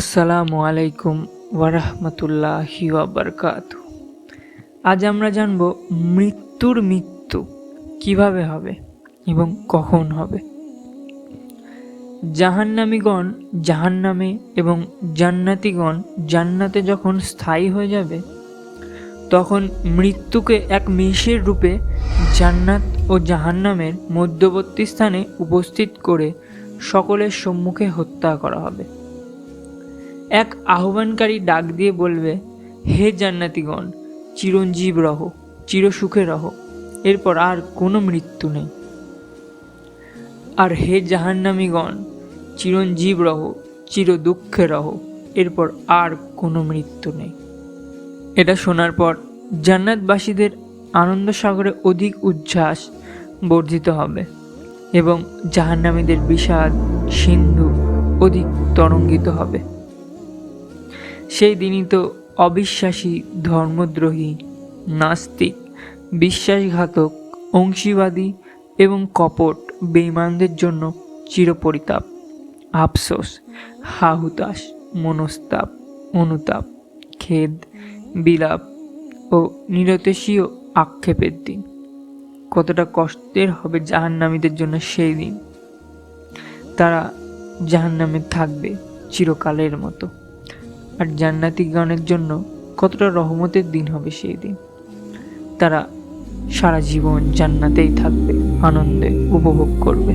আসসালামু আলাইকুম ওয়ারহমতুল্লাহি ওয়াবারকাত। আজ আমরা জানব মৃত্যুর মৃত্যু কীভাবে হবে এবং কখন হবে। জাহান্নামীগণ জাহান্নামে এবং জান্নাতিগণ জান্নাতে যখন স্থায়ী হয়ে যাবে, তখন মৃত্যুকে এক মেষের রূপে জান্নাত ও জাহান্নামের মধ্যবর্তী স্থানে উপস্থিত করে সকলের সম্মুখে হত্যা করা হবে। এক আহ্বানকারী ডাক দিয়ে বলবে, হে জান্নাতিগণ, চিরঞ্জীব রহ, চিরসুখে রহ, এরপর আর কোনো মৃত্যু নেই। আর হে জাহান্নামীগণ, চিরঞ্জীব রহ চির দুঃখে রহ, এরপর আর কোনো মৃত্যু নেই। এটা শোনার পর জান্নাতবাসীদের আনন্দ সাগরে অধিক উচ্ছ্বাস বর্ধিত হবে এবং জাহান্নামীদের বিষাদ, সিন্ধু অধিক তরঙ্গিত হবে। সেই দিনই তো অবিশ্বাসী ধর্মদ্রোহী, নাস্তিক, বিশ্বাসঘাতক, অংশীবাদী এবং কপট বেঈমানদের জন্য চিরপরিতাপ, আফসোস হাহুতাস মনস্তাপ, অনুতাপ, খেদ, বিলাপ ও নিরতেশীয় আক্ষেপের দিন। কতটা কষ্টের হবে জাহান্নামীদের জন্য সেই দিন। তারা জাহান্নামে থাকবে চিরকালের মতো। আর জান্নাতিগণের জন্য কতটা রহমতের দিন হবে সেই দিন। তারা সারা জীবন জান্নাতেই থাকবে, আনন্দে উপভোগ করবে।